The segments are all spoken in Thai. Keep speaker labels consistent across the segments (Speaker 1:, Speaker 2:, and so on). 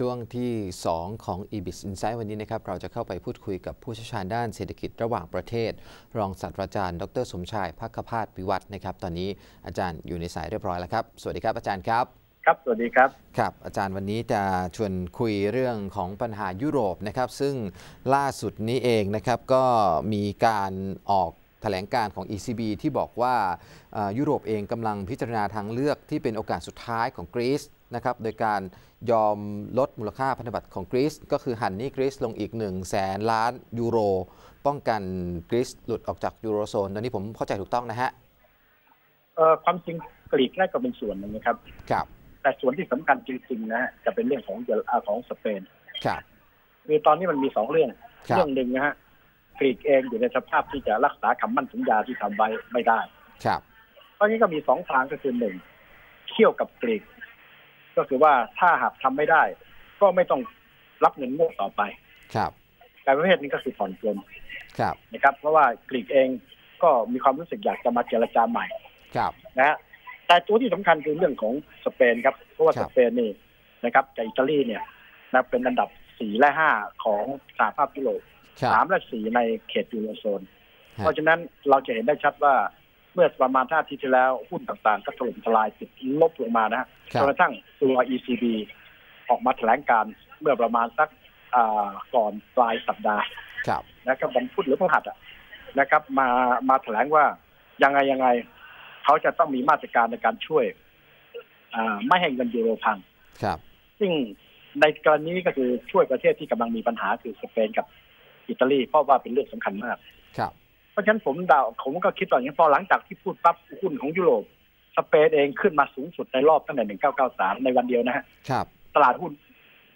Speaker 1: ครับช่วงที่ 2 ของ EBIS Insight วันนี้นะครับเราจะเข้าไปพูดคุยกับผู้เชี่ยวชาญด้านเศรษฐกิจระหว่างประเทศ รองศาสตราจารย์ ดรสมชายพักพาสวิวัฒน์นะครับตอนนี้อาจารย์อยู่ในสายเรียบร้อยแล้วครับ สวัสดีครับอาจารย์ครับ
Speaker 2: ครับ สวัสดีครับ
Speaker 1: ครับ อาจารย์วันนี้จะชวนคุยเรื่องของปัญหายุโรปนะครับ ซึ่งล่าสุดนี้เองนะครับ ก็มีการออกแถลงการของ ECB ที่บอกว่าเอ่อยุโรปเองกำลังพิจารณาทางเลือกที่เป็นโอกาสสุดท้ายของกรีซ นะครับโดยการยอมลดมูลค่าพันธบัตรของกรีซก็คือหันหนี้กรีซลงอีก 1 0 0 0 0แสนล้านยูโร ป้องกันกรีซหลุดออกจากยูโรโซนตอนนี้ผมเข้าใจถูกต้องนะฮะ
Speaker 2: เอ่อความจริงกรีกน่าก็เป็นส่วนหนึ่งนะครับ
Speaker 1: ครับ
Speaker 2: แต่ส่วนที่สำคัญจริงๆนะฮะจะเป็นเรื่องของเยอรอ่าของสเปน
Speaker 1: ครับ
Speaker 2: คือตอนนี้มันมีสองเรื่อง
Speaker 1: ครับ
Speaker 2: เรื่องหนึ่งนะฮะกรีกเองอยู่ในสภาพที่จะรักษาคำมั่นสัญญาที่ทำไว้ไม่ได้
Speaker 1: ครับ
Speaker 2: ตอนนี้ก็มีสองทางก็คือหนึ่งเที่ยวกับกรีก ก็คือว่าถ้าหากทำไม่ได้ ก็ไม่ต้องรับเงินงวดต่อไป
Speaker 1: ครับ
Speaker 2: แต่ประเภทนี้ก็คือผ่อนปลน
Speaker 1: ครับ
Speaker 2: นะครับ เพราะว่ากรีกเองก็มีความรู้สึกอยากจะมาเจรจาใหม่
Speaker 1: ครับ
Speaker 2: นะฮะแต่ตัวที่สำคัญคือเรื่องของสเปนครับเพราะว่า
Speaker 1: ครั
Speaker 2: ส
Speaker 1: บ
Speaker 2: เปนนี่นะครับกับอิตาลีเนี่ยนะเป็นอันดับสี่และห้าของสหภาพยุโรป
Speaker 1: ครับ
Speaker 2: สามและสี่ในเขตยูโรโซน
Speaker 1: ฮะ
Speaker 2: เพราะฉะนั้นเราจะเห็นได้ชัดว่า เมื่อประมาณท่าทีที่แล้วหุ้นต่างๆ ก็ถล่มทลายติดลบลงมานะฮะ
Speaker 1: ครั
Speaker 2: จ
Speaker 1: บ
Speaker 2: นกระทั่งตัว ECB ออกมาแถลงการเมื่อประมาณสักอ่าก่อนปลายสัปดาห์
Speaker 1: ครับ
Speaker 2: นะครับวันพุธหรือพฤหัสอะนะครับ มามาแถลงว่ายังไงยังไงเขาจะต้องมีมาตรการในการช่วยอ่าไม่ให้เงินยูโรพัง
Speaker 1: ครับ
Speaker 2: ซึ่งในกรณีนี้ก็คือช่วยประเทศที่กำลังมีปัญหาคือสเปนกับอิตาลีเพราะว่าเป็นเรื่องสำคัญมาก
Speaker 1: ครับ
Speaker 2: เพ ราะฉะนั้นผมเดาผมก็คิดว่าอย่างนี้พอหลังจากที่พูดปั๊บหุ้นของยุโรปสเปนเองขึ้นมาสูงสุดในรอบตั้งแต่ 1993 ในวันเดียวนะฮะ
Speaker 1: ครับ
Speaker 2: ตลาดหุ้น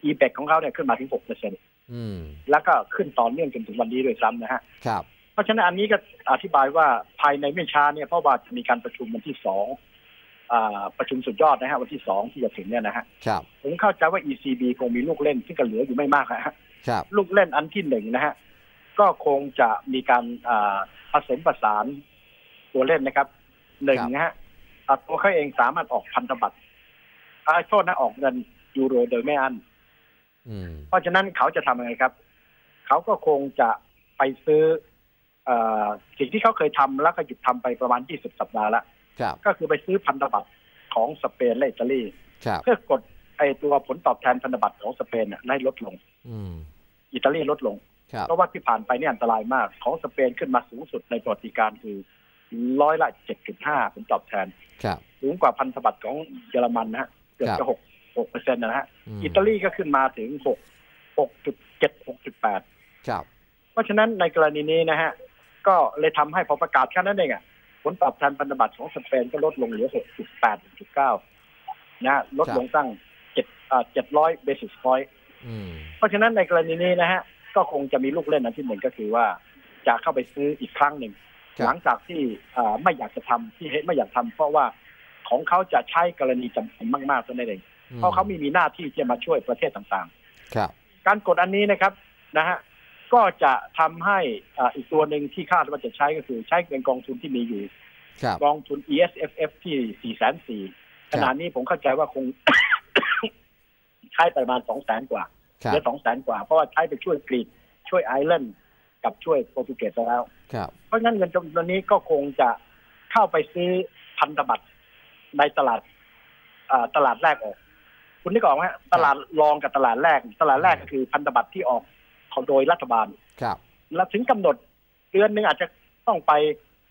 Speaker 2: e b e c ของเขาเนี่ยขึ้นมาถึง 6เปอร์เซ็นต์
Speaker 1: อืม
Speaker 2: แล้วก็ขึ้นต่อเนื่องจนถึงวันนี้ด้วยซ้ำนะฮะ
Speaker 1: ครับ
Speaker 2: เพราะฉะนั้นอันนี้ก็อธิบายว่าภายในไม่ช้าเนี่ยเพราะว่าจะมีการประชุมวันที่สองอ่าประชุมสุดยอดนะฮะวันที่สองที่จะถึงเนี่ยนะฮะ
Speaker 1: ครับ
Speaker 2: ผมเข้าใจว่า ECB คงมีลูกเล่นซึ่งก็เหลืออยู่ไม่มากนะฮะ
Speaker 1: ครับ
Speaker 2: ลูกเล่นอันที่หนึ่งนะฮะ ก็คงจะมีการอ่าผสมประสานตัวเล่นนะครับหนึ่งนะฮะอ่าตัวเขาเองสามารถออกพันธบัตรอ่าโทษนะออกเงินยูโรโดยไม่อัน
Speaker 1: อืม
Speaker 2: เพราะฉะนั้นเขาจะทำยังไงครับ เขาก็คงจะไปซื้อเออสิ่งที่เขาเคยทำแล้วก็หยุดทำไปประมาณ 20 สัปดาห์แล้ว
Speaker 1: ครับ
Speaker 2: ก็คือไปซื้อพันธบัตรของสเปนและอิตาลี
Speaker 1: ครับ
Speaker 2: เพื่อกดไอตัวผลตอบแทนพันธบัตรของสเปนน่ะให้ลดลง
Speaker 1: อืม
Speaker 2: อิตาลีลดลง
Speaker 1: ครับ
Speaker 2: เพราะว่าที่ผ่านไปเนี่ยอันตรายมาก ของสเปนขึ้นมาสูงสุดในประวัติการคือร้อยละ7.5ผลตอบแทน
Speaker 1: ครับ
Speaker 2: สูงกว่าพันธบัตรของเยอรมันนะฮะเกือบ
Speaker 1: ครั
Speaker 2: จะ
Speaker 1: บ
Speaker 2: หกหกเปอร์เซ็นต์นะฮะ
Speaker 1: ม
Speaker 2: อิตาลีก็ขึ้นมาถึงหกหกจุดเจ็ดหกจุดแปด
Speaker 1: ครับ
Speaker 2: เพราะฉะนั้นในกรณีนี้นะฮะ ก็เลยทำให้พอประกาศแค่นั้นเองอะผลตอบแทนพันธบัตรของสเปนก็ลดลงเหลือ6.8 6.9นะฮะลดลงตั้ง7อ่า700 basis point
Speaker 1: อืม
Speaker 2: เพราะฉะนั้นในกรณีนี้นะฮะ ก็คงจะมีลูกเล่นอันที่หนึ่งก็คือว่าจะเข้าไปซื้ออีกครั้งหนึ่ง
Speaker 1: ครับ
Speaker 2: หลังจากที่อ่าไม่อยากจะทำที่เฮไม่อยากทำเพราะว่าของเขาจะใช้กรณีจำเป็นมากๆตัวนั้นเองเพราะเขามีมีหน้าที่จะมาช่วยประเทศต่าง
Speaker 1: ครับ
Speaker 2: ๆการกดอันนี้นะครับนะฮะก็จะทำให้อ่าอีกตัวหนึ่งที่คาดว่าจะใช้ก็คือใช้เป็นกองทุนที่มีอยู่
Speaker 1: ครับ
Speaker 2: กองทุน ESFF ที่4 4 0 0 0ขณะนี้ผมเข้าใจว่าคงใช้ประมาณ2 0 0 0 0 0กว่า
Speaker 1: ครั
Speaker 2: เห
Speaker 1: บ
Speaker 2: ลือ2 0 0 0 0กว่า เพราะว่าใช้ไปช่วยกรีกช่วยไอร์แลนด์กับช่วยโปรตุเกสไปแล้ว
Speaker 1: ครับ
Speaker 2: เพราะงั้นเงินจำนวนนี้ก็คงจะเข้าไปซื้อพันธบัตรในตลาดอ่าตลาดแรกออก คุณนึกออกไหมฮะตลาดรองกับตลาดแรก ตลาดแรกก็คือพันธบัตรที่ออกของโดยรัฐบาล
Speaker 1: ครับ
Speaker 2: แล้วถึงกำหนดเดือนหนึ่งอาจจะต้องไป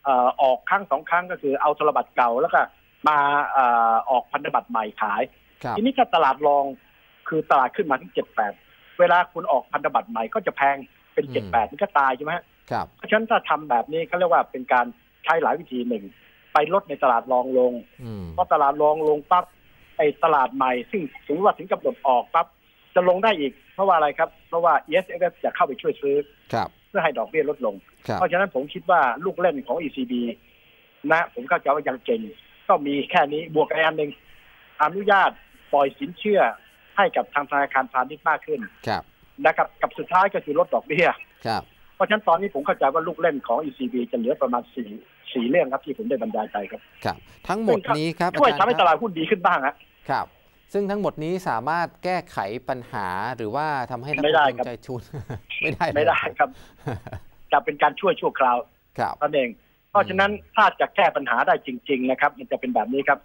Speaker 2: เอ่อออกครั้งสองครั้งก็คือเอาธนบัตรเก่าแล้วก็มาเอ่อออกพันธบัตรใหม่ขาย
Speaker 1: ครับ
Speaker 2: ทีนี้ถ้าตลาดรอง คือตลาดขึ้นมาถึงเจ็ดแปดเวลาคุณออกพันธบัตรใหม่ก็จะแพงเป็นเจ็ดแปดมันก็ตายใช่ไหมฮะ
Speaker 1: ครับ
Speaker 2: เพราะฉะนั้นถ้าทำแบบนี้เขาเรียกว่าเป็นการใช้หลายวิธีหนึ่ง ไปลดในตลาดรองลง
Speaker 1: อืม
Speaker 2: พอตลาดรองลงปั๊บไอ้ตลาดใหม่ ซึ่งถึงว่าถึงกำหนดออกปั๊บจะลงได้อีก เพราะว่าอะไรครับ เพราะว่า e s f จะเข้าไปช่วยซื้อ
Speaker 1: ครับ
Speaker 2: เพื่อให้ดอกเบี้ยลดลง
Speaker 1: ครับ
Speaker 2: เพราะฉะนั้นผมคิดว่าลูกเล่นของ ECB นะ ผมเข้าใจว่ายังเก่ง ก็มีแค่นี้บวกกับอันหนึ่งอนุญาตปล่อยสินเชื่อ ให้กับทางธนาคารพาณิชย์มากขึ้น
Speaker 1: ครับ
Speaker 2: นะครับกับสุดท้ายก็คือลดดอกเบี้ย
Speaker 1: ครับ
Speaker 2: เพราะฉะนั้นตอนนี้ผมเข้าใจว่าลูกเล่นของ ECB จะเหลือประมาณสี่สี่เรื่องครับที่ผมได้บรรยายไปครับ
Speaker 1: ครับ ทั้งหมดนี้ครับ
Speaker 2: ช่วย
Speaker 1: อา
Speaker 2: ทำ
Speaker 1: จาร
Speaker 2: ให้
Speaker 1: ย์
Speaker 2: ต
Speaker 1: ครับ
Speaker 2: ลาดหุ้นดีขึ้นบ้างฮะ
Speaker 1: ครับซึ่งทั้งหมดนี้สามารถแก้ไขปัญหาหรือว่าทำให้นัก
Speaker 2: ไม่
Speaker 1: ล
Speaker 2: ได้
Speaker 1: งทุน
Speaker 2: ครับ
Speaker 1: ใจชุนไม่ได้เลย
Speaker 2: ไม่ได้ครับ จะเป็นการช่วยชั่วคราว
Speaker 1: ครับ
Speaker 2: นั่นเอง เพราะฉะนั้นถ้าจะแก้ปัญหาได้จริง ๆ นะครับ มันจะเป็นแบบนี้ครับ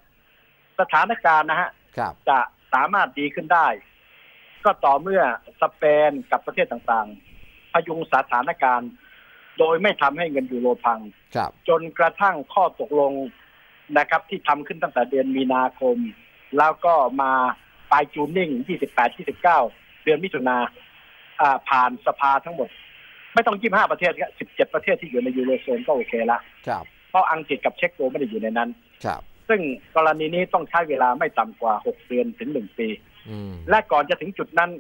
Speaker 2: สถานการณ์นะฮะ
Speaker 1: ครับ
Speaker 2: จะ สามารถดีขึ้นได้ ก็ต่อเมื่อสเปนกับประเทศต่างๆ พยุงสถานการณ์ โดยไม่ทำให้เงินยูโรพัง
Speaker 1: ครับ
Speaker 2: จนกระทั่งข้อตกลงนะครับ ที่ทำขึ้นตั้งแต่เดือนมีนาคม แล้วก็มาปลายจูนนิ่ง 28 29 เดือนมิถุนาอ่าผ่านสภาทั้งหมด ไม่ต้อง 25 ประเทศครับ17 ประเทศที่อยู่ในยูโรโซนก็โอเคละ
Speaker 1: ครับ
Speaker 2: เพราะอังกฤษกับเช็กโกไม่ได้อยู่ในนั้น
Speaker 1: ครับ
Speaker 2: ซึ่งกรณีนี้ต้องใช้เวลาไม่ต่ำกว่า6เดือนถึง1ปี
Speaker 1: อืม
Speaker 2: และก่อนจะถึงจุดนั้น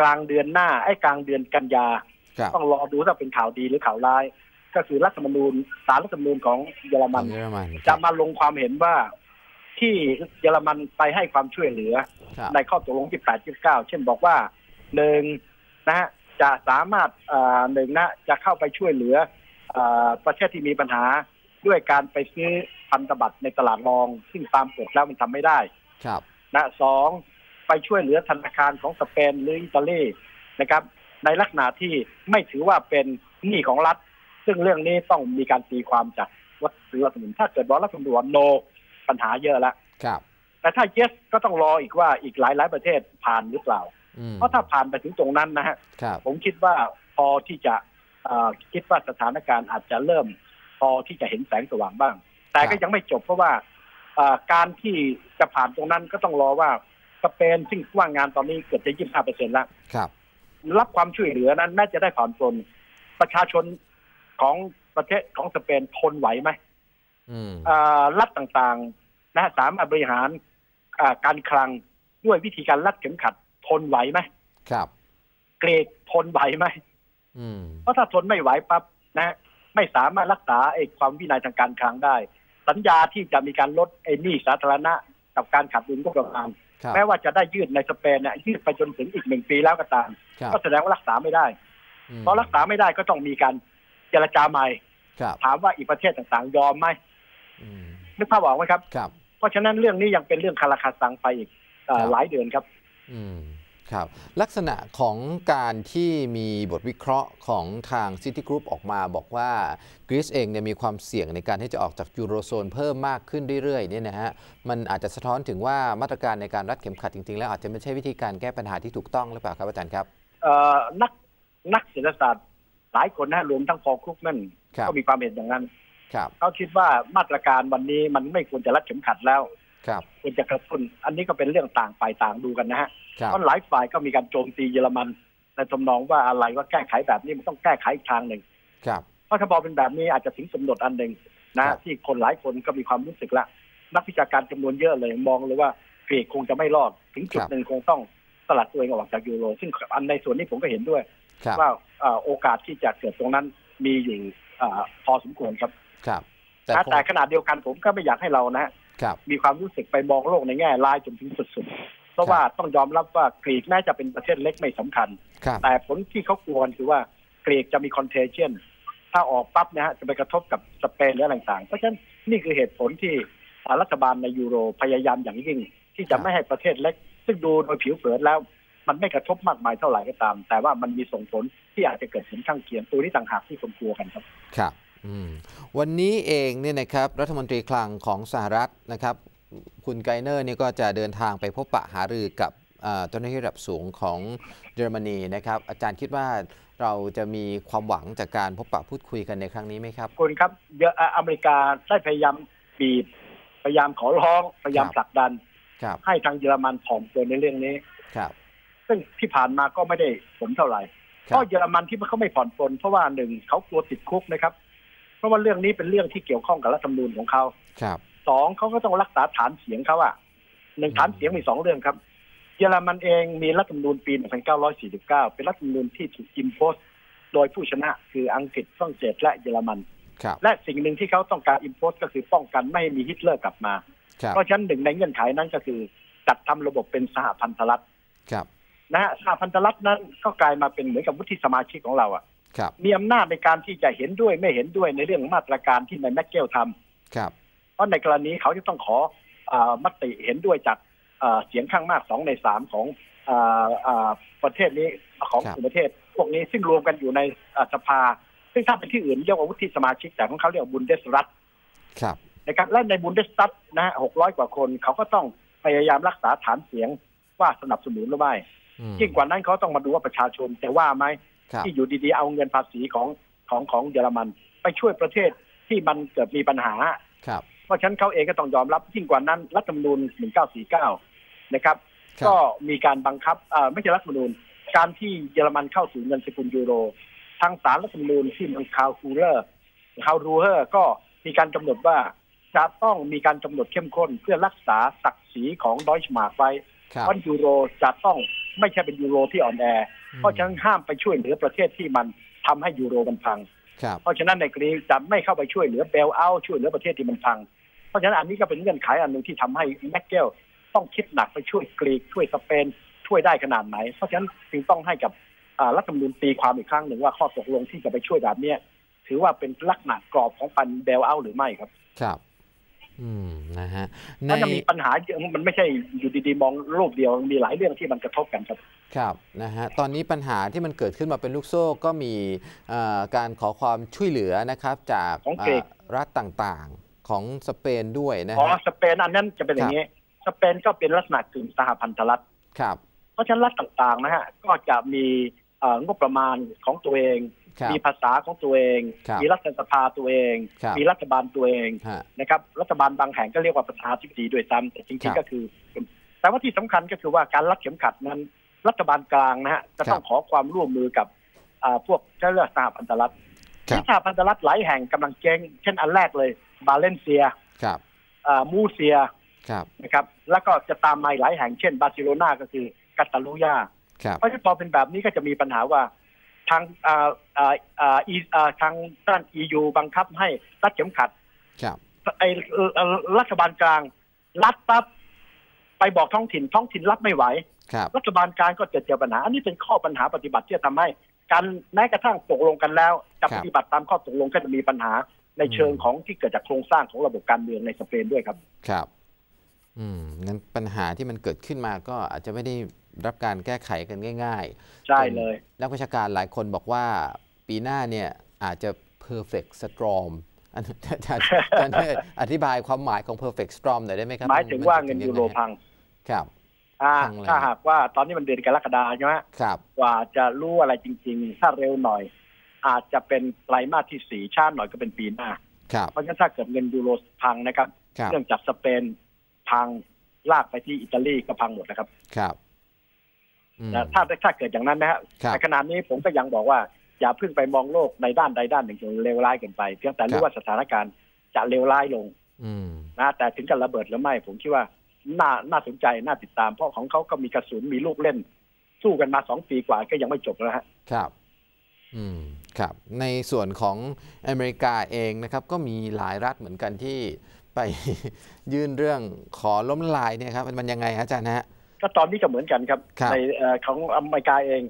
Speaker 2: กลางเดือนหน้าไอ้กลางเดือนกันยา
Speaker 1: ครับ
Speaker 2: ต้องรอดูถ้าเป็นข่าวดีหรือข่าวร้าย ก็คือรัฐธรรมนูญสารรัฐธรรมนูญของเยอร
Speaker 1: ข
Speaker 2: มั
Speaker 1: อนงเยอรมันค
Speaker 2: จะ
Speaker 1: รับ
Speaker 2: มาลงความเห็นว่าที่เยอรมันไปให้ความช่วยเหลือ
Speaker 1: ครับ
Speaker 2: ในข้อตกลงที่8 9เช่นบอกว่าหนึ่งนะฮะจะสามารถเอ่อหนึ่งนะจะเข้าไปช่วยเหลือเอ่อประเทศที่มีปัญหาด้วยการไปซื้อ พันธบัตรในตลาดรอง ซึ่งตามกฎแล้วมันทำไม่ได้
Speaker 1: ครับ
Speaker 2: นะสองไปช่วยเหลือธนาคารของสเปนหรืออิตาลีนะครับ ในลักษณะที่ไม่ถือว่าเป็นหนี้ของรัฐ ซึ่งเรื่องนี้ต้องมีการตีความจากวัตถุรัฐธรรมนูญถ้าเกิดว่ารัฐธรรมนูญโนปัญหาเยอะแล้ว
Speaker 1: ครับ
Speaker 2: แต่ถ้า yes ก็ต้องรออีกว่าอีกหลายหลายๆประเทศผ่านหรือเปล่า
Speaker 1: อืม
Speaker 2: เพราะถ้าผ่านไปถึงตรงนั้นนะฮะ
Speaker 1: ครับ
Speaker 2: ผมคิดว่าพอที่จะเอ่อคิดว่าสถานการณ์อาจจะเริ่ม พอที่จะเห็นแสงสว่างบ้าง แต่ก็ยังไม่จบเพราะว่าเอ่อการที่จะผ่านตรงนั้นก็ต้องรอว่าสเปนซึ่งว่างงานตอนนี้เกือบจะ25เปอร์เซ็นต์แล้ว
Speaker 1: ครับ
Speaker 2: รับความช่วยเหลือนั้นแม้จะได้ผ่อนปลนประชาชนของประเทศของสเปนทนไหวไหม
Speaker 1: อืม
Speaker 2: เอ่อรัฐต่างๆนะฮะสามารถบริหารอ่าการคลังด้วยวิธีการรัดเข็มขัด ทนไหวไหม
Speaker 1: ครับ
Speaker 2: เกรดทนไหวไหม
Speaker 1: อืม
Speaker 2: เพราะถ้าทนไม่ไหวปั๊บนะ ไม่สามารถรักษาไอ้ความวินัยทางการคลังได้ สัญญาที่จะมีการลดไอ้หนี้สาธารณะกับการขาดดุลก็ประมาณ
Speaker 1: ครับ
Speaker 2: แม้ว่าจะได้ยืดในสเปนเนี่ยยืดไปจนถึงอีกหนึ่งปีแล้วก็ตาม
Speaker 1: ครับ
Speaker 2: ก็แสดงว่ารักษาไม่ได้
Speaker 1: ม
Speaker 2: เพราะรักษาไม่ได้ก็ต้องมีการเจรจาใหม่
Speaker 1: ครับ
Speaker 2: ถามว่าอีกประเทศต่างๆ ยอมไหม
Speaker 1: อืม
Speaker 2: นึกภาพออกไหมครับ
Speaker 1: ครับ
Speaker 2: เพราะฉะนั้นเรื่องนี้ยังเป็นเรื่องคาราคาซังไปอีกเอ่อ
Speaker 1: ครับ
Speaker 2: หลายเดือนครับ
Speaker 1: อืม ครับลักษณะของการที่มีบทวิเคราะห์ของทาง City Group ออกมาบอกว่ากรีซเองเนี่ยมีความเสี่ยงในการที่จะออกจากยูโรโซนเพิ่มมากขึ้นเรื่อยๆเนี่ยนะฮะมันอาจจะสะท้อนถึงว่ามาตรการในการรัดเข็มขัดจริงๆ แล้วอาจจะไม่ใช่วิธีการแก้ปัญหาที่ถูกต้องหรือเปล่าครับอาจารย์ครับ
Speaker 2: เอ่อนักนักเศรษฐศาสตร์หลายคนนะรวมทั้งพอครุกนั่น
Speaker 1: ครับ
Speaker 2: ก็มีความเห็นอย่างนั้น
Speaker 1: ครับ
Speaker 2: เขาคิดว่ามาตรการวันนี้มันไม่ควรจะรัดเข็มขัดแล้ว
Speaker 1: ครับ
Speaker 2: ควรจะกระตุ้น อันนี้ก็เป็นเรื่องต่างฝ่ายต่างดูกันนะฮะ
Speaker 1: ครับ
Speaker 2: เพราะหลายฝ่ายก็มีการโจมตีเยอรมันในทำนองว่าอะไรว่าแก้ไขแบบนี้มันต้องแก้ไขอีกทางหนึ่ง
Speaker 1: ครับ
Speaker 2: เพราะถ้าบอกเป็นแบบนี้อาจจะถึงกำหนดอันหนึ่งนะครับที่คนหลายคนก็มีความรู้สึกละ นักวิชาการจำนวนเยอะเลยมองเลยว่ากรีกคงจะไม่รอด ถึงจุด
Speaker 1: ครับ
Speaker 2: หนึ่งคงต้องสลัดตัวเองออกจากยูโร ซึ่งอันในส่วนนี้ผมก็เห็นด้วย
Speaker 1: ครับ
Speaker 2: ว่าเอ่อโอกาสที่จะเกิดตรงนั้นมีอยู่เอ่อพอสมควรครับ
Speaker 1: ครับแต่
Speaker 2: นะ
Speaker 1: คง
Speaker 2: แต่ขนาดเดียวกันผมก็ไม่อยากให้เรานะฮะ
Speaker 1: ครับ
Speaker 2: มีความรู้สึกไปมองโลกในแง่ร้ายจนถึงสุดๆ เพราะว่าต้องยอมรับว่ากรีกแม้จะเป็นประเทศเล็กไม่สำคัญ
Speaker 1: ครับ
Speaker 2: แต่ผลที่เขากลัวกันคือว่ากรีกจะมีคอนเทเจนถ้าออกปั๊บนะฮะจะไปกระทบกับสเปนหรืออะไรต่างๆ เพราะฉะนั้นนี่คือเหตุผลที่อ่ารัฐบาลในยูโรพยายามอย่างยิ่ง ที่จะไม่ให้ประเทศเล็ก ซึ่งดูโดยผิวเผินแล้ว มันไม่กระทบมากมายเท่าไหร่ก็ตาม แต่ว่ามันมีส่งผลที่อาจจะเกิดผลข้างเคียงตัวนี้ต่างหากที่คนกลัวกันครับ
Speaker 1: ครับอืม วันนี้เองเนี่ยนะครับรัฐมนตรีคลังของสหรัฐนะครับ คุณไกเนอร์เนี่ยก็จะเดินทางไปพบปะหารือกับเอ่อเจ้าหน้าที่ระดับสูงของเยอรมนีนะครับ อาจารย์คิดว่าเราจะมีความหวังจากการพบปะพูดคุยกันในครั้งนี้ไหมครับ
Speaker 2: คุณครับเยอะอะอเมริกาได้พยายามบีบพยายามขอร้องพยายาม
Speaker 1: ครับ
Speaker 2: ผลักดัน
Speaker 1: ครับ
Speaker 2: ให้ทางเยอรมันถ่อมตัวในเรื่องนี้
Speaker 1: ครับ
Speaker 2: ซึ่งที่ผ่านมาก็ไม่ได้ผลเท่าไหร่
Speaker 1: ค
Speaker 2: เพ
Speaker 1: รับ
Speaker 2: ราะเยอรมันที่เขาไม่ผ่อนปลนเพราะว่าหนึ่งเขากลัวติดคุกนะครับ เพราะว่าเรื่องนี้เป็นเรื่องที่เกี่ยวข้องกับรัฐธรรมนูญของเขา
Speaker 1: ครับ
Speaker 2: สองเขาก็ต้องรักษาฐานเสียงเขาอะหนึ่ง
Speaker 1: อืม
Speaker 2: ฐานเสียงมีสองเรื่องครับ เยอรมันเองมีรัฐธรรมนูญปี 1949 เป็นรัฐธรรมนูญที่ถูกอิมโพสโดยผู้ชนะคืออังกฤษฝรั่งเศสและเยอรมัน
Speaker 1: ครับ
Speaker 2: และสิ่งหนึ่งที่เขาต้องการอิมโพสก็คือป้องกันไม่ให้มีฮิตเลอร์กลับมา
Speaker 1: ครับ
Speaker 2: เพราะฉะนั้นหนึ่งในเงื่อนไขนั้นก็คือจัดทำระบบเป็นสหพันธรัฐ
Speaker 1: ครับ
Speaker 2: นะฮะสหพันธรัฐนั้นก็กลายมาเป็นเหมือนกับวุฒิสมาชิกของเราอะ
Speaker 1: ครับ
Speaker 2: มีอำนาจในการที่จะเห็นด้วยไม่เห็นด้วยในเรื่องมาตรการที่นายแม็กเกลทำ
Speaker 1: ครับ
Speaker 2: เพราะในกรณีเขาจะต้องขออามติเห็นด้วยจากเอ่อเสียงข้างมากสองในสามของเอ่อเอ่อประเทศนี้ของ
Speaker 1: ครับ
Speaker 2: กลุ่มประเทศ พวกนี้ซึ่งรวมกันอยู่ในเอ่อสภา ซึ่งถ้าเป็นที่อื่นเรียกว่าวุฒิสมาชิกแต่ของเขาเรียกว่าบุนเดสรัฐ
Speaker 1: ครับ
Speaker 2: นะครับและในบุนเดสรัฐนะฮะหกร้อยกว่าคนเขาก็ต้องพยายามรักษาฐานเสียงว่าสนับสนุนหรือไม่
Speaker 1: อืม
Speaker 2: ยิ่งกว่านั้นเขาต้องมาดูว่าประชาชนจะว่าไหม
Speaker 1: ครับ
Speaker 2: ที่อยู่ดีๆเอาเงินภาษีของของของเยอรมัน ไปช่วยประเทศที่มันเกิดมีปัญหา
Speaker 1: ครับ
Speaker 2: เพราะฉะนั้นเขาเองก็ต้องยอมรับยิ่งกว่านั้นรัฐธรรมนูญ 1949 นะครับ
Speaker 1: ครับ
Speaker 2: ก็มีการบังคับเอ่อไม่ใช่รัฐธรรมนูญ การที่เยอรมันเข้าสู่เงินสกุลยูโร ทางศาลรัฐธรรมนูญที่เมืองคาวฮูเลอร์คาวรูเฮอร์ก็มีการกำหนดว่าจะต้องมีการกำหนดเข้มข้นเพื่อรักษาศักดิ์ศรีของดอยช์มาร์กไว้
Speaker 1: ครับ
Speaker 2: เพราะยูโรจะต้องไม่ใช่เป็นยูโรที่อ่อนแอ เพราะฉะนั้นห้ามไปช่วยเหลือประเทศที่มันทำให้ยูโรมันพัง
Speaker 1: ครับ
Speaker 2: เพราะฉะนั้นในกรณีจะไม่เข้าไปช่วยเหลือเบลเอาช่วยเหลือประเทศที่มันพัง เพราะฉะนั้นอันนี้ก็เป็นเงื่อนไขอันหนึ่งที่ทำให้แมกเกลต้องคิดหนักไปช่วยกรีกช่วยสเปนช่วยได้ขนาดไหน เพราะฉะนั้นจึงต้องให้กับอ่ารัฐธรรมนูญตีความอีกครั้งหนึ่งว่าข้อตกลงที่จะไปช่วยแบบเนี้ยถือว่าเป็นลักษณะกรอบของปันเบลเอาหรือไม่ครับ
Speaker 1: ครับ อืมนะฮะใน
Speaker 2: ถ้าจะมีปัญหาเยอะมันไม่ใช่อยู่ดีๆมองรูปเดียวมีหลายเรื่องที่มันกระทบกันครับ
Speaker 1: ครับนะฮะตอนนี้ปัญหาที่มันเกิดขึ้นมาเป็นลูกโซ่ก็มีเอ่อการขอความช่วยเหลือนะครับจาก
Speaker 2: ของกรีก
Speaker 1: เอ่อรัฐต่างๆของสเปนด้วยนะ
Speaker 2: อ๋อ
Speaker 1: ฮะ
Speaker 2: สเปนอันนั้นจะเป็นอย่างนี้ สเปนก็เป็นลักษณะกึ่งสหพันธรัฐ
Speaker 1: ครับ
Speaker 2: เพราะฉะนั้นรัฐต่างๆนะฮะก็จะมีเอ่องบประมาณของตัวเอง
Speaker 1: ครับ
Speaker 2: มีภาษาของตัวเอง
Speaker 1: ครับ
Speaker 2: มีรัฐสภาตัวเอง
Speaker 1: ครับ
Speaker 2: มีรัฐบาลตัวเอง
Speaker 1: ฮะ
Speaker 2: นะครับรัฐบาลบางแห่งก็เรียกว่าประธานาธิบดีด้วยซ้ำแต่จ
Speaker 1: ครั
Speaker 2: ริง
Speaker 1: บ
Speaker 2: ๆก็คือ แต่ว่าที่สำคัญก็คือว่าการรัดเข็มขัดนั้น รัฐบาลกลางนะฮะจะต้องขอความร่วมมือกับอ่าพวกเจ้าเลือกสหพันธรัฐ
Speaker 1: ครับ
Speaker 2: ที่สหพันธรัฐหลายแห่งกำลังเจ๊งเช่นอันแรกเลย บาเลนเซีย
Speaker 1: ครับ
Speaker 2: อ่ามูเซีย
Speaker 1: ครับ
Speaker 2: นะครับ แล้วก็จะตามมาอีกหลายแห่งเช่น บาร์เซโลนาก็คือกาตาลูญา
Speaker 1: ครับ
Speaker 2: เพราะฉะนั้นพอเป็นแบบนี้ก็จะมีปัญหาว่าทางอ่าอ่าอ่าอีอ่าทางด้านยูบังคับให้รัดเข็มขัด
Speaker 1: ครับ
Speaker 2: ไอ้เอ่อเอ่อรัฐบาลกลางรัดปั๊บไปบอกท้องถิ่นท้องถิ่นรับไม่ไหว
Speaker 1: ค รับ
Speaker 2: รัฐบาลกลางก็จะเจอปัญหา อันนี้เป็นข้อปัญหาปฏิบัติที่จะทำให้การแม้กระทั่งตกลงกันแล้วจะปฏิบัติตามข้อตกลงก็จะมีปัญหาในเชิงของที่เกิดจากโครงสร้างของระบบการเมืองในสเปนด้วยครับ
Speaker 1: ครับ อืมงั้นปัญหาที่มันเกิดขึ้นมาก็อาจจะไม่ได้รับการแก้ไขกันง่าย ๆ
Speaker 2: ใช่เลย
Speaker 1: นักวิชาการหลายคนบอกว่าปีหน้าเนี่ยอาจจะ perfect storm อันอาจารย์อาจารย์อธิบายความหมายของ perfect storm หน่อยได้ไหมครับ
Speaker 2: หมายถึงว่าเงิน
Speaker 1: มั
Speaker 2: ยูโร
Speaker 1: ยังไงฮะ
Speaker 2: พัง
Speaker 1: ครับ
Speaker 2: อ่า
Speaker 1: พังเลย
Speaker 2: ถ้าหากว่าตอนนี้มันเดือนกรกฎาใช่ไหม
Speaker 1: ครับ
Speaker 2: กว่าจะรู้อะไรจริง ๆ ถ้าเร็วหน่อย อาจจะเป็นไตรมาสที่สี่ช้าหน่อยก็เป็นปีหน้า
Speaker 1: ครับ
Speaker 2: เพราะฉะนั้นถ้าเกิดเงินยูโรพังนะครับ
Speaker 1: ครับ
Speaker 2: เนื่องจากสเปนพังลากไปที่อิตาลีก็พังหมดนะครับ
Speaker 1: ครับอืม
Speaker 2: แต่ถ้าถ้าเกิดอย่างนั้นนะฮะ
Speaker 1: ครับ
Speaker 2: ในขณะนี้ผมก็ยังบอกว่า อย่าเพิ่งไปมองโลกในด้านใดด้านหนึ่งจนเลวร้ายเกินไป เพียงแต่
Speaker 1: ครั
Speaker 2: รู้
Speaker 1: บ
Speaker 2: ว่าสถานการณ์จะเลวร้ายลง
Speaker 1: อืม
Speaker 2: นะแต่ถึงกับระเบิดหรือไม่ ผมคิดว่า น่าน่าสนใจน่าติดตาม เพราะของเขาก็มีกระสุนมีลูกเล่น สู้กันมาสองปีกว่าก็ยังไม่จบแล้วฮะ
Speaker 1: ครับ อืมครับ ในส่วนของอเมริกาเองนะครับ ก็มีหลายรัฐเหมือนกันที่ไปยื่นเรื่องขอล้มละลายเนี่ยครับมันยังไงฮะอาจารย์ฮะ
Speaker 2: ก็ตอนนี้ก็เหมือนกันครับ
Speaker 1: ครับ
Speaker 2: ในเอ่อของอเมริกาเอง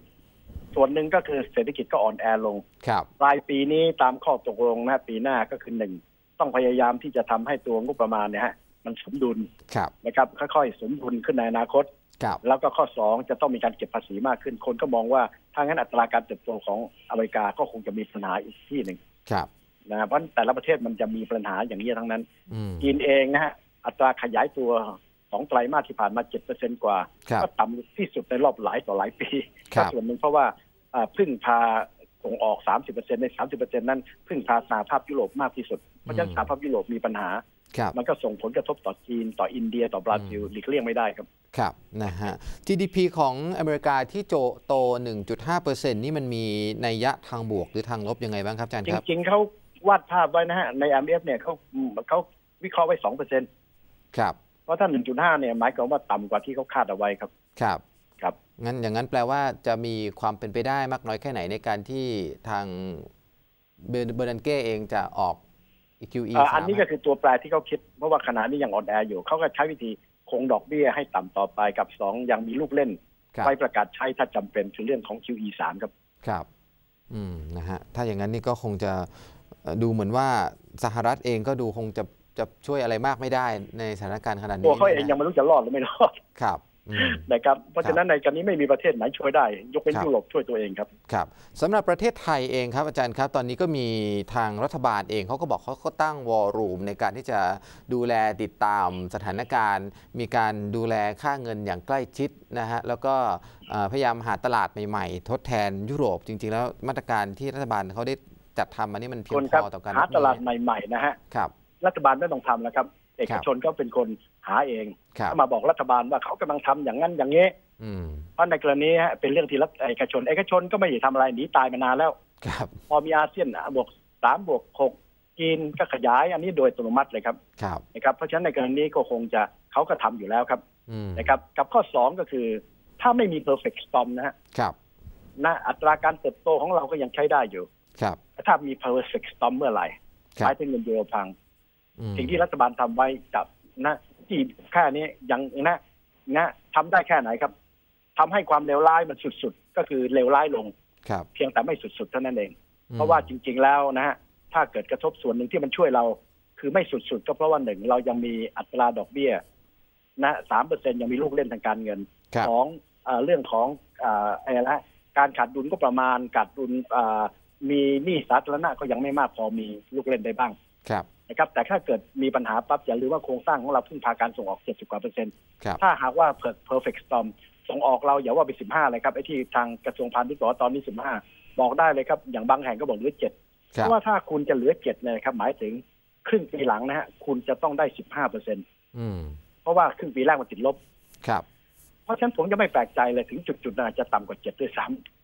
Speaker 2: ส่วนหนึ่งก็คือเศรษฐกิจก็อ่อนแอลง
Speaker 1: ครับ
Speaker 2: ปลายปีนี้ตามข้อตกลงนะปีหน้าก็คือหนึ่งต้องพยายามที่จะทำให้ตัวงบประมาณเนี่ยฮะ มันสมดุล
Speaker 1: ครับ
Speaker 2: นะครับค่อยๆ สมดุลขึ้นในอนาคต
Speaker 1: ครับ
Speaker 2: แล้วก็ข้อสองจะต้องมีการเก็บภาษีมากขึ้น คนก็มองว่าถ้างั้นอัตราการเติบโตของอเมริกาก็คงจะมีปัญหาอีกที่หนึ่ง
Speaker 1: ครับ
Speaker 2: นะเพราะแต่ละประเทศมันจะมีปัญหาอย่างนี้ทั้งนั้น
Speaker 1: อืม
Speaker 2: จีนเองนะฮะอัตราขยายตัวของไตรมาสที่ผ่านมาเจ็ดเปอร์เซ็นกว่า
Speaker 1: ครับ
Speaker 2: ก็ต่ำที่สุดในรอบหลายต่อหลายปี
Speaker 1: ครั
Speaker 2: ก็
Speaker 1: บ
Speaker 2: ส่วนหนึ่งเพราะว่าอ่าพึ่งพาส่งออก 30%ใน 30%นั้นพึ่งพาสหภาพยุโรปมากที่สุด เพราะฉะนั้นสหภาพยุโรปมีปัญหา
Speaker 1: ครับ
Speaker 2: มันก็ส่งผลกระทบต่อจีนต่ออินเดียต่อบราซิล
Speaker 1: อืม
Speaker 2: หลีกเลี่ยงไม่ได้ครับ
Speaker 1: ครับนะฮะ GDP ของอเมริกาที่โจโต 1.5%นี่มันมีนัยยะทางบวกหรือทางลบยังไงบ้างครับอาจารย์
Speaker 2: จ
Speaker 1: ครับ
Speaker 2: ริง ๆเขาวาดภาพไว้นะฮะ ใน IMF เนี่ยเขาเขาวิเคราะห์ไว้ 2%
Speaker 1: ครับ
Speaker 2: เพราะถ้า 1.5 เนี่ยหมายความว่าต่ำกว่าที่เขาคาดเอาไว้ครับ
Speaker 1: ครับ
Speaker 2: ครับ
Speaker 1: งั้นอย่างนั้นแปลว่าจะมีความเป็นไปได้มากน้อยแค่ไหนในการที่ทางเบอร์เบอร์นันเก้เองจะออก QE
Speaker 2: เอ่อ
Speaker 1: สาม
Speaker 2: อันนี้ก็คือตัวแปรที่เขาคิด เพราะว่าขณะนี้ยังอ่อนแออยู่เขาก็ใช้วิธีคงดอกเบี้ยให้ต่ำต่อไปกับสองยังมีลูกเล่น
Speaker 1: ครับ
Speaker 2: ไว้ประกาศใช้ถ้าจำเป็นคือเรื่องของ QE 3ครับ
Speaker 1: ครับ อืมนะฮะถ้าอย่างนั้นนี่ก็คงจะเอ่อดูเหมือนว่าสหรัฐเองก็ดูคงจะจจะช่วยอะไรมากไม่ได้ในสถานการณ์ขนาดนี้
Speaker 2: ตัวเขาเอง
Speaker 1: นะ
Speaker 2: ยังไม่รู้จะรอดหรือไม่รอด
Speaker 1: ครับอืม
Speaker 2: นะครับเพราะฉะนั้นในการนี้ไม่มีประเทศไหนช่วยได้ ยกเว้น
Speaker 1: ครับ
Speaker 2: ยุโรปช่วยตัวเองครับ
Speaker 1: ครับสำหรับประเทศไทยเองครับอาจารย์ครับ ตอนนี้ก็มีทางรัฐบาลเองเขาก็บอกเขาก็ตั้งวอลลุ่มในการที่จะดูแลติดตามสถานการณ์ มีการดูแลค่าเงินอย่างใกล้ชิดนะฮะแล้วก็เอ่อพยายามหาตลาดใหม่ๆ ทดแทนยุโรปจริง ๆ แล้วมาตรการที่รัฐบาลเขาได้จัดทำมานี่มันเพีย
Speaker 2: ค
Speaker 1: ง
Speaker 2: น
Speaker 1: พ
Speaker 2: ครับ
Speaker 1: อต่อการ
Speaker 2: หาตลาด
Speaker 1: รับ
Speaker 2: ใหม่ๆนะฮะ
Speaker 1: ครับ
Speaker 2: รัฐบาลไม่ต้องทำแล้วครับ เอกชนก็เป็นคนหาเอง
Speaker 1: ครับ
Speaker 2: ถ้ามาบอกรัฐบาลว่าเขากำลังทำอย่างนั้นอย่างนี้
Speaker 1: อืม
Speaker 2: เพราะในกรณีฮะเป็นเรื่องที่รัฐเอกชน เอกชนก็ไม่ได้ทำอะไรหนีตายมานานแล้ว
Speaker 1: ครับ
Speaker 2: พอมีอาเซียนอะบวกสามบวกหกจีนก็ขยายอันนี้โดยอัตโนมัติเลยครับ
Speaker 1: ครับ
Speaker 2: นะครับ เพราะฉะนั้นในกรณีนี้ก็คงจะเขาก็ทำอยู่แล้วครับ
Speaker 1: อืม
Speaker 2: นะครับ กับข้อสองก็คือ ถ้าไม่มี perfect storm นะฮะ
Speaker 1: ครับ
Speaker 2: นะอัตราการเติบโตของเราก็ยังใช้ได้อยู่
Speaker 1: ครับ
Speaker 2: ถ้ามี perfect storm เมื่อไหร่
Speaker 1: ค
Speaker 2: ห
Speaker 1: รั
Speaker 2: มา
Speaker 1: บ
Speaker 2: ยถึงเงินยูโรพัง
Speaker 1: อืม
Speaker 2: สิ่งที่รัฐบาลทำไว้กับนะที่แค่นี้ยังนะนะทำได้แค่ไหนครับทำให้ความเลวร้ายมันสุดๆ ก็คือเลวร้ายลง
Speaker 1: ครับ
Speaker 2: เพียงแต่ไม่สุดๆเท่านั้นเอง
Speaker 1: อืม
Speaker 2: เพราะว่าจริง ๆแล้วนะฮะถ้าเกิดกระทบส่วนหนึ่งที่มันช่วยเรา คือไม่สุดๆ ก็เพราะว่าหนึ่งเรายังมีอัตราดอกเบี้ย นะสามเปอร์เซ็นยังมีลูกเล่นทางการเงิน
Speaker 1: ครับ
Speaker 2: สองเอ่อเรื่องของเอ่ออะไรนะการขาดดุลก็ประมาณขาดดุลเอ่อมีหนี้สาธารณะก็ยังไม่มากพอมีลูกเล่นได้บ้าง
Speaker 1: ครับ
Speaker 2: นะครับแต่ถ้าเกิดมีปัญหาปั๊บอย่าลืมว่าโครงสร้างของเราพึ่งพาการส่งออก 70กว่าเปอร์เซ็นต์
Speaker 1: ครับ
Speaker 2: ถ้าหากว่า perfect storm ส่งออกเราอย่าว่าไป 15 เลยครับไอ้ที่ทางกระทรวงพาณิชย์บอกว่าตอนนี้ 15 บอกได้เลยครับ อย่างบางแห่งก็บอกเหลือ7
Speaker 1: ค
Speaker 2: เพ
Speaker 1: รับ
Speaker 2: ราะว่าถ้าคุณจะเหลือ 7เนี่ยนะครับ หมายถึงครึ่งปีหลังนะฮะคุณจะต้องได้ 15เปอร์เซ็นต์
Speaker 1: อืม
Speaker 2: เพราะว่าครึ่งปีแรกมันติดลบ
Speaker 1: ครับ
Speaker 2: เพราะฉะนั้นผมจะไม่แปลกใจเลยถึงจุดๆนั้นอาจจะต่ำกว่า 7 ด้วยซ้
Speaker 1: ครับำ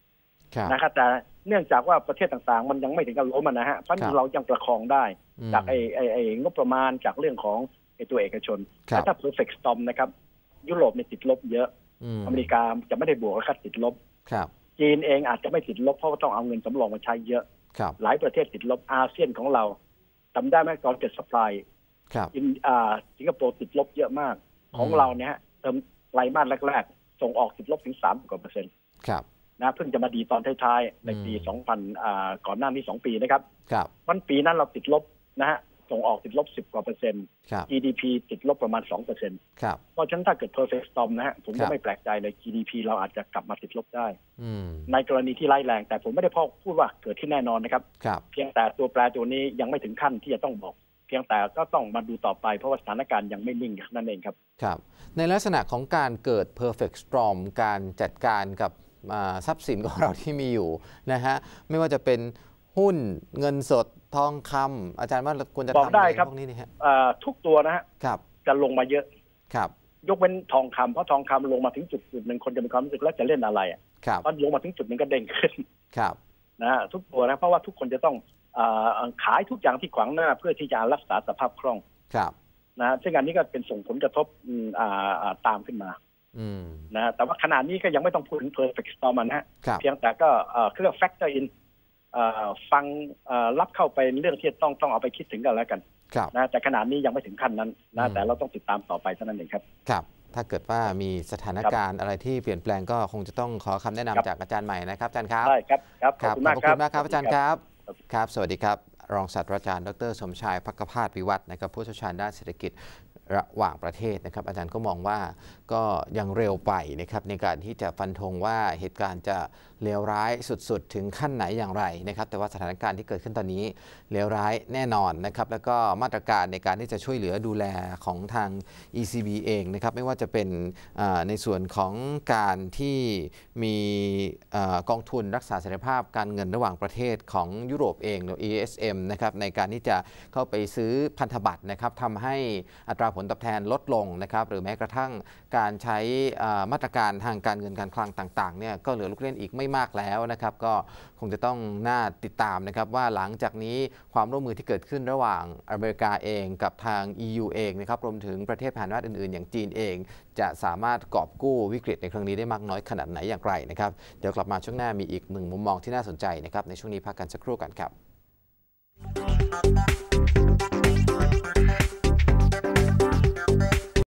Speaker 2: นะครับแต่เนื่องจากว่าประเทศต่างๆ มันยังไม่ถึงกับล้มอะนะฮะเพราะฉะนั้นเรายังประคองได้
Speaker 1: อืม
Speaker 2: จากไอ้ไอ้ไอ้งบประมาณจากเรื่องของไอ้ตัวเอกชน
Speaker 1: ครับ
Speaker 2: แต่ถ้า perfect storm นะครับ ยุโรปเนี่ยติดลบเยอะ
Speaker 1: อืม
Speaker 2: อเมริกาจะไม่ได้บวกแล้วครับติดลบ
Speaker 1: ครับ
Speaker 2: จีนเองอาจจะไม่ติดลบเพราะว่าต้องเอาเงินสำรองมาใช้เยอะ
Speaker 1: ครับ
Speaker 2: หลายประเทศติดลบอาเซียนของเราจำได้ไหมตอนเกิดสป라이
Speaker 1: ครับ
Speaker 2: อินอ่าสิงคโปร์ติดลบเยอะมาก ของ
Speaker 1: อืม
Speaker 2: เราเนี่ยฮะเติมไตรมาสแรกๆ ส่งออกติดลบถึงสามกว่าเปอร์เซ็นต์
Speaker 1: ครับ
Speaker 2: นะเพิ่งจะมาดีตอนท้ายๆในปี
Speaker 1: อืม
Speaker 2: 2000อ่าก่อนหน้านี้สองปีนะครับ
Speaker 1: ครับ
Speaker 2: วันปีนั้นเราติดลบนะฮะส่งออกติดลบสิบกว่าเปอร์เซ็นต์
Speaker 1: ครับ
Speaker 2: GDP ติดลบประมาณสองเปอร์เซ็นต์
Speaker 1: ครับ
Speaker 2: เพราะฉะนั้นถ้าเกิด perfect storm นะฮะ ผม
Speaker 1: ครั
Speaker 2: ก็
Speaker 1: บ
Speaker 2: ไม่แปลกใจเลย GDP เราอาจจะกลับมาติดลบได้
Speaker 1: อืม
Speaker 2: ในกรณีที่ร้ายแรง แต่ผมไม่ได้พอพูดว่าเกิดขึ้นแน่นอนนะครับ
Speaker 1: ครับ
Speaker 2: เพียงแต่ตัวแปรตัวนี้ยังไม่ถึงขั้นที่จะต้องบอก เพียงแต่ก็ต้องมาดูต่อไปเพราะว่าสถานการณ์ยังไม่นิ่งนั่นเองครับ
Speaker 1: ครับ ในลักษณะของการเกิด perfect storm การจัดการกับอ่า ทรัพย์สินของเราที่มีอยู่นะฮะไม่ว่าจะเป็นหุ้นเงินสดทองคำอาจารย์ว่าเราควรจะ
Speaker 2: บอก
Speaker 1: ทำ
Speaker 2: ได้
Speaker 1: อะไร
Speaker 2: ครับ
Speaker 1: พวกนี้นี่ฮะ
Speaker 2: เอ่อทุกตัวนะฮะ
Speaker 1: ครับ
Speaker 2: จะลงมาเยอะ
Speaker 1: ครับ
Speaker 2: ยกเว้นทองคำเพราะทองคำลงมาถึงจุดจุดหนึ่งคนจะมีความรู้สึกแล้วจะเล่นอะไรอะ
Speaker 1: ครับ
Speaker 2: ตอนลงมาถึงจุดหนึ่งก็เด้งขึ้น
Speaker 1: ครับ
Speaker 2: นะฮะทุกตัวนะเพราะว่าทุกคนจะต้องเอ่อขายทุกอย่างที่ขวางหน้าเพื่อที่จะรักษาสภาพคล่อง
Speaker 1: ครับ
Speaker 2: นะฮะซึ่งอันนี้ก็เป็นส่งผลกระทบอืมอ่าอ่าตามขึ้นมา
Speaker 1: อืม
Speaker 2: นะฮะแต่ว่าขณะนี้ก็ยังไม่ต้องพูดถึง perfect storm นะฮะ
Speaker 1: ครับ
Speaker 2: เพียงแต่ก็เอ่อเครื่อง factor in เอ่อฟังเอ่อรับเข้าไปเรื่องที่ต้องต้องเอาไปคิดถึงกันแล้วกัน
Speaker 1: ครับ
Speaker 2: นะแต่ขณะนี้ยังไม่ถึงขั้นนั้น
Speaker 1: อื
Speaker 2: นะ
Speaker 1: ม
Speaker 2: แต่เราต้องติดตามต่อไปเท่านั้นเองครับ
Speaker 1: ครับ ถ้าเกิดว่ามีสถานการณ์อะไรที่เปลี่ยนแปลงก็คงจะต้องขอคำแนะนำ
Speaker 2: ครับ
Speaker 1: จากอาจารย์ใหม่นะครับอาจารย์ครับ
Speaker 2: ได้ครับครับข
Speaker 1: ค
Speaker 2: อบ
Speaker 1: รับ
Speaker 2: คุณ
Speaker 1: ขอ
Speaker 2: มา
Speaker 1: บ
Speaker 2: ก
Speaker 1: พระ
Speaker 2: ครั
Speaker 1: คุ
Speaker 2: บ
Speaker 1: ณมากครับอาจารย์ครับ
Speaker 2: ครับ
Speaker 1: ครับสวัสดีครับ รองศาสตราจารย์ ดร สมชายพักพาสวิวัฒน์นะครับผู้เชี่ยวชาญด้านเศรษฐกิจระหว่างประเทศนะครับ อาจารย์ก็มองว่าก็ยังเร็วไปนะครับในการที่จะฟันธงว่าเหตุการณ์จะเลวร้ายสุดๆ ถึงขั้นไหนอย่างไรนะครับแต่ว่าสถานการณ์ที่เกิดขึ้นตอนนี้เลวร้ายแน่นอนนะครับแล้วก็มาตรการในการที่จะช่วยเหลือดูแลของทาง ECB เองนะครับไม่ว่าจะเป็นในส่วนของการที่มีอกองทุนรักษาเสถียรภาพการเงินระหว่างประเทศของยุโรปเองหรือ ESM นะครับในการที่จะเข้าไปซื้อพันธบัตรนะครับทำให้อัตราผลตอบแทนลดลงนะครับหรือแม้กระทั่งการใช้มาตรการทางการเงินการคลังต่างๆเนี่ยก็เหลือลูกเล่นอีกไม่มากแล้วนะครับ ก็คงจะต้องน่าติดตามนะครับว่าหลังจากนี้ความร่วมมือที่เกิดขึ้นระหว่างอเมริกาเองกับทาง EU เองนะครับรวมถึงประเทศพาหนะอื่นๆ อย่างจีนเอง จะสามารถกอบกู้วิกฤตในครั้งนี้ได้มากน้อยขนาดไหนอย่างไรนะครับเดี๋ยวกลับมาช่วงหน้ามีอีกหนึ่งมุมมองที่น่าสนใจนะครับในช่วงนี้พักกันสักครู่กันครับ